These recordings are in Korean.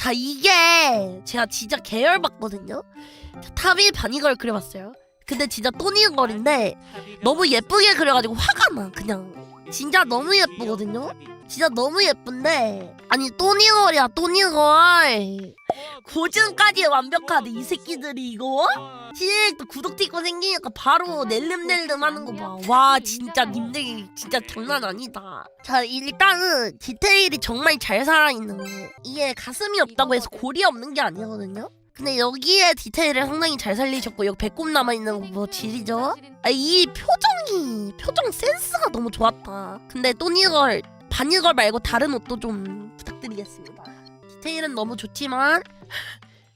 자 이게 제가 진짜 계열봤거든요. 탑이 바니걸 그려봤어요. 근데 진짜 또니걸인데 너무 예쁘게 그려가지고 화가 나 그냥. 진짜 너무 예쁘거든요. 진짜 너무 예쁜데 아니 또니걸이야 또니걸. 고증까지 완벽하네 이 새끼들이 이거. 또 구독 티콘 생기니까 바로 낼름낼름 하는 거 봐. 와 진짜 님들 진짜 장난 아니다. 자 일단은 디테일이 정말 잘 살아있는 거. 이게 가슴이 없다고 해서 골이 없는 게 아니거든요. 근데 여기에 디테일을 상당히 잘 살리셨고 여기 배꼽 남아있는 거뭐 질이죠? 아, 이 표정이 표정 센스가 너무 좋았다. 근데 또니걸 반이걸 말고 다른 옷도 좀 부탁드리겠습니다. 디테일은 너무 좋지만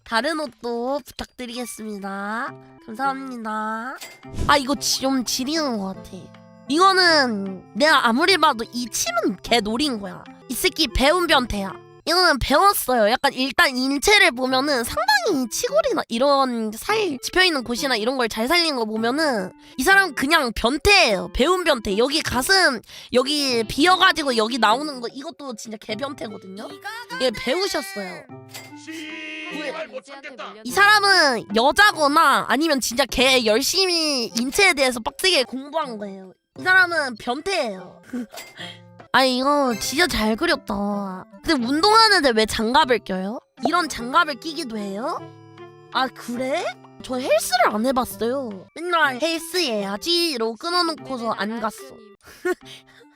다른 옷도 부탁드리겠습니다. 감사합니다. 아 이거 지- 좀 지리는 것 같아. 이거는 내가 아무리 봐도 이 침은 개 노린 거야. 이 새끼 배운 변태야. 이거는 배웠어요. 약간 일단 인체를 보면은 상당히 치골이나 이런 살 집혀 있는 곳이나 이런 걸 잘 살린 거 보면은 이 사람 그냥 변태예요. 배운 변태. 여기 가슴 여기 비어가지고 여기 나오는 거 이것도 진짜 개 변태거든요. 얘 배우셨어요. 씨발 못 참겠다. 이 사람은 여자거나 아니면 진짜 걔 열심히 인체에 대해서 빡세게 공부한 거예요. 이 사람은 변태예요. 아니 이거 진짜 잘 그렸다. 근데 운동하는데 왜 장갑을 껴요? 이런 장갑을 끼기도 해요? 아 그래? 저 헬스를 안 해봤어요. 맨날 헬스 해야지로 끊어놓고서 안 갔어.